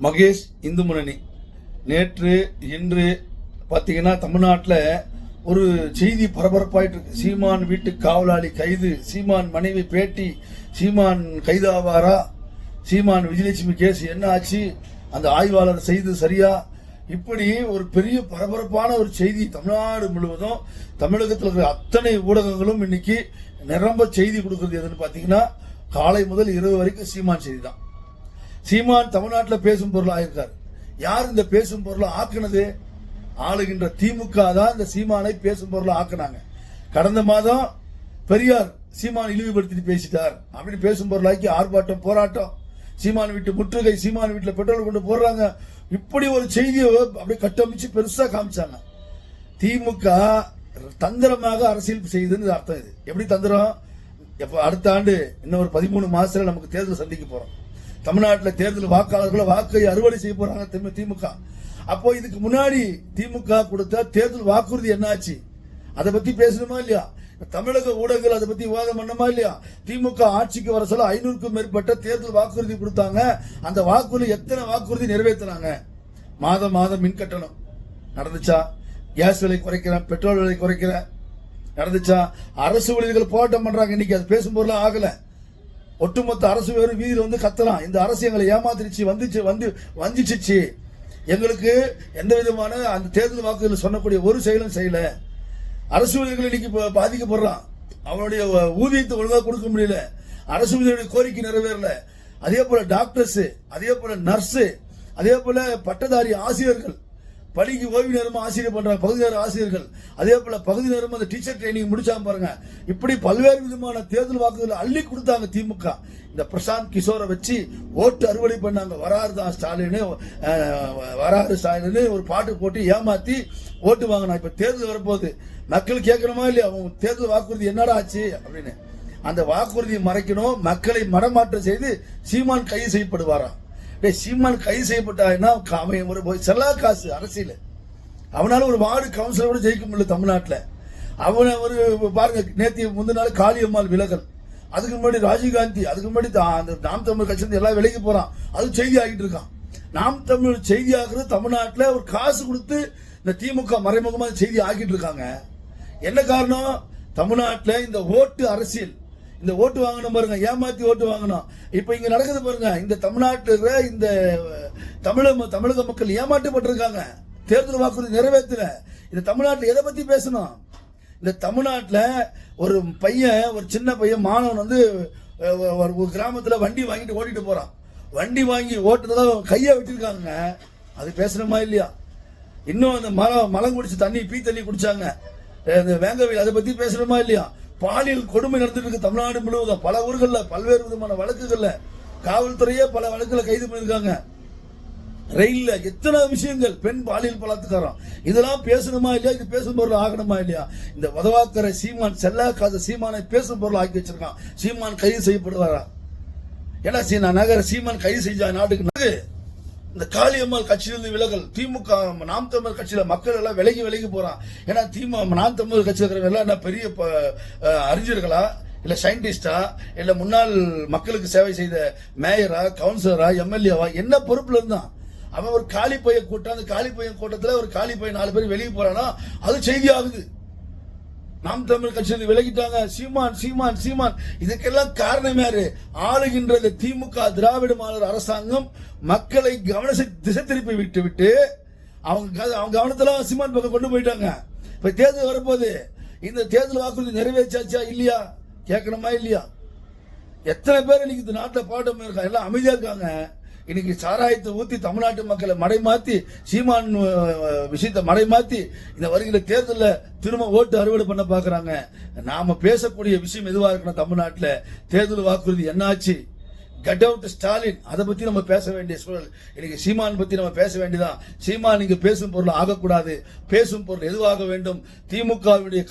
மகேஷ் இந்து முன்னணி நேற்று இன்று பார்த்தீங்கன்னா தமிழ்நாட்டில் ஒரு செய்தி பரபரப்பாயிட்டு இருக்கு சீமான் வீட்டு காவலாளி கைது சீமான் மனைவி பேட்டி சீமான் கைதாவாரா சீமான் விஜயலட்சுமி கேஸ் என்ன ஆச்சு அந்த ஆய்வாளர் செய்து சரியா? இப்படி ஒரு பெரிய பரபரப்பான ஒரு செய்தி தமிழ்நாடு முழுவதும் தமிழகத்தில் இருக்கிற அத்தனை ஊடகங்களும் இன்னைக்கு நிரம்ப செய்தி கொடுக்கறது எதுன்னு பார்த்தீங்கன்னா காலை முதல் இரவு வரைக்கும் சீமான் செய்தி தான். சீமான் தமிழ்நாட்டில் பேசும் பொருள் ஆயிருக்கார். யார் இந்த பேசும் பொருளை ஆக்குனது? ஆளுகின்ற திமுக தான் இந்த சீமானை பேசும் பொருளை ஆக்குனாங்க. கடந்த மாதம் பெரியார் சீமான் இழிவுபடுத்திட்டு பேசிட்டார். அப்படின்னு பேசும் பொருளாக்கி ஆர்ப்பாட்டம் போராட்டம். சீமான் வீட்டு முற்றுகை சீமான் வீட்டில் பெட்ரோல் கொண்டு போடுறாங்க. இப்படி ஒரு செய்தியை அப்படியே கட்டமைச்சு பெருசாக காமிச்சாங்க. திமுக தந்திரமாக அரசியல் செய்யுதுன்னு அர்த்தம் இது. எப்படி தந்திரம்? இப்போ அடுத்த ஆண்டு இன்னும் ஒரு பதிமூணு மாதத்தில் நமக்கு தேர்தல் சந்திக்க போகிறோம் தமிழ்நாட்டில் தேர்தல் வாக்காளர்களை வாக்கை அறுவடை செய்ய போறாங்க திமுக. அப்போ இதுக்கு முன்னாடி திமுக கொடுத்த தேர்தல் வாக்குறுதி என்னாச்சு? அதை பத்தி பேசணுமா இல்லையா? தமிழக ஊடகங்கள் அதை பத்தி விவாதம் பண்ணமா இல்லையா? திமுக ஆட்சிக்கு வர சொல்ல ஐநூறுக்கும் மேற்பட்ட தேர்தல் வாக்குறுதி கொடுத்தாங்க. அந்த வாக்குறுதி எத்தனை வாக்குறுதி நிறைவேற்றினாங்க மாதம் மாதம் மின் கட்டணம். நடந்துச்சா? கேஸ் விலை குறைக்கிறேன் பெட்ரோல் விலை குறைக்கிறேன். நடந்துச்சா? அரசு ஊழியர்கள் போராட்டம் பண்றாங்க. இன்னைக்கு அது பேசும் பொருளாக ஆகலை. ஒட்டுமொத்த அரசு வேறு வீதியில் வந்து கத்துறான் இந்த அரசு எங்களை ஏமாத்திருச்சு வந்துச்சு வந்து வஞ்சிச்சிச்சு. எங்களுக்கு எந்த விதமான அந்த தேர்தல் வாக்குகள் சொன்னக்கூடிய ஒரு செயலும் செய்யல. அரசு ஊழியர்கள் இன்னைக்கு பாதிக்கப்படுறான். அவனுடைய ஊதியத்தை ஒழுங்காக கொடுக்க முடியல. அரசு ஊழியருடைய கோரிக்கை நிறைவேறல. அதே போல டாக்டர்ஸ் அதே போல நர்ஸு அதே போல பட்டதாரி ஆசிரியர்கள் படிக்கு ஓய்வு நேரமா ஆசிரியர் பண்றாங்க பகுதி நேர ஆசிரியர்கள். அதே போல பகுதி நேரம் அந்த டீச்சர் ட்ரைனிங் முடிச்சாம பாருங்க. இப்படி பல்வேறு விதமான தேர்தல் வாக்குகள் அள்ளி கொடுத்தாங்க திமுக. இந்த பிரசாந்த் கிஷோரை வச்சு ஓட்டு அறுவடை பண்ணாங்க. வராரு தான் ஸ்டாலின் அஹ், வராரு ஸ்டாலின் ஒரு பாட்டு போட்டு ஏமாத்தி ஓட்டு வாங்கினா இப்ப தேர்தல் வரப்போகுது. மக்கள் கேட்கணுமா இல்லையா? அவங்க தேர்தல் வாக்குறுதி என்னடா ஆச்சு? அப்படின்னு. அந்த வாக்குறுதியை மறைக்கணும். மக்களை மடமாற்றம் செய்து சீமான் கைது செய்யப்படுவாராம் டே சீமான் கைது செய்யப்பட்டாங்கன்னா அவன் ஒரு செல்லா காசு அரசியல். அவனால் ஒரு வார்டு கவுன்சிலர் கூட ஜெயிக்க முடியல தமிழ்நாட்டில். அவனை ஒரு பாருங்க நேற்று முந்தின நாள் காளியம்மாள் விலகல். அதுக்கு முன்னாடி ராஜீவ்காந்தி அதுக்கு முன்னாடி அந்த நாம் தமிழ் கட்சி எல்லாம் விலைக்கு போகிறான் அது செய்தி ஆகிட்டு இருக்கான். நாம் தமிழ் செய்தி ஆகுறது தமிழ்நாட்டில் ஒரு காசு கொடுத்து இந்த திமுக மறைமுகமாக செய்தி ஆக்கிட்டு இருக்காங்க. என்ன காரணம்? தமிழ்நாட்டில் இந்த ஓட்டு அரசியல். இந்த ஓட்டு வாங்கணும் பாருங்க ஏமாத்தி ஓட்டு வாங்கணும். இப்போ இங்க நடக்குது பாருங்க இந்த தமிழ்நாட்டுல இந்த தமிழக தமிழக மக்கள் ஏமாற்றப்பட்டிருக்காங்க. தேர்தல் வாக்குறுதி நிறைவேற்றல. இந்த தமிழ்நாட்டில் எதை பத்தி பேசணும்? இந்த தமிழ்நாட்டில் ஒரு பையன் ஒரு சின்ன பையன் மாணவன் வந்து ஒரு கிராமத்தில் வண்டி வாங்கிட்டு ஓட்டிட்டு போகிறான் வண்டி வாங்கி ஓட்டுறதா கையை வச்சிருக்காங்க அது பேசணுமா இல்லையா? இன்னும் அந்த மலம் மலம் குடிச்சு தண்ணி பீ தண்ணி குடிச்சாங்க. இந்த வேங்கவில் அதை பற்றி பேசணுமா இல்லையா? பாலியல் கொடுமை நடந்துட்டு தமிழ்நாடு முழுவதும். பல ஊர்களில் பல்வேறு விதமான வழக்குகள்ல காவல்துறையே பல வழக்குல கைது பண்ணிருக்காங்க ரயில்ல எத்தனை விஷயங்கள்? பெண் பாலியல் பலாத்காரம். இதெல்லாம் பேசணுமா இல்லையா? இது பேசும் பொருள் ஆகணுமா இல்லையா? இந்த உதவாக்கரை சீமான் செல்லாக்காத சீமானை பேசும் பொருள் ஆக்கி வச்சிருக்கான். சீமான் கைது செய்யப்படுவாரா? ஏன்னா சீனா நகர சீமான் கைது செஞ்சா நாட்டுக்கு இந்த காளியம்மாள் கட்சியிலிருந்து விலகல் திமுக நாம் தமிழர் கட்சியில மக்கள் எல்லாம் விலகி விலகி போறான். ஏன்னா திமுக நாம் தமிழர் கட்சியில் இருக்கிறவங்க எல்லாம் என்ன பெரிய ப- அறிஞர்களா? இல்ல சயின்டிஸ்டா இல்ல முன்னாள் மக்களுக்கு சேவை செய்த மேயரா கவுன்சிலரா எம்எல்ஏவா என்ன பொறுப்புல இருந்தான்? அவன் ஒரு காளி பையன் கூட்டம் அந்த காளி பையன் கூட்டத்துல ஒரு காளி பையன் நாலு பேர் வெளியே போறானா? அது செய்தி ஆகுது நாம் தமிழ் கட்சியில் விலகிட்டாங்க. சீமான் சீமான் சீமான். இதுக்கெல்லாம் காரணம் யாரு? ஆளுகின்ற இந்த திமுக திராவிட மாடல் அரசாங்கம். மக்களை கவன திசை திருப்பி விட்டு விட்டு அவங்க அவங்க கவனத்துல சீமான் பக்கம் கொண்டு போயிட்டாங்க. இப்ப தேர்தல் வரப்போகுது. இந்த தேர்தல் வாக்குறுதி நிறைவேற்றாச்சா இல்லையா? கேட்கணுமா இல்லையா? எத்தனை பேர் இன்னைக்கு இந்த நாட்டில் பாட்டம் இருக்காங்க எல்லாம் அமைதியா இருக்காங்க. இன்னைக்கு சாராயத்தை ஊத்தி தமிழ்நாட்டு மக்களை மடை மாத்தி சீமான் விஷயத்தை மடை மாத்தி இந்த வருகிற தேர்தலில் திரும்ப ஓட்டு அறுவடை பண்ண பாக்குறாங்க. நாம பேசக்கூடிய விஷயம் எதுவா இருக்கணும் தமிழ்நாட்டில்? தேர்தல் வாக்குறுதி என்னாச்சு? கட் அவுட் ஸ்டாலின் அதை பத்தி நம்ம பேச வேண்டிய சூழல். இன்னைக்கு சீமான் பத்தி நம்ம பேச வேண்டியதான் சீமான் இங்க பேசும் பொருள் ஆகக்கூடாது. பேசும் பொருள் எதுவாக வேண்டும்? திமுகவினுடைய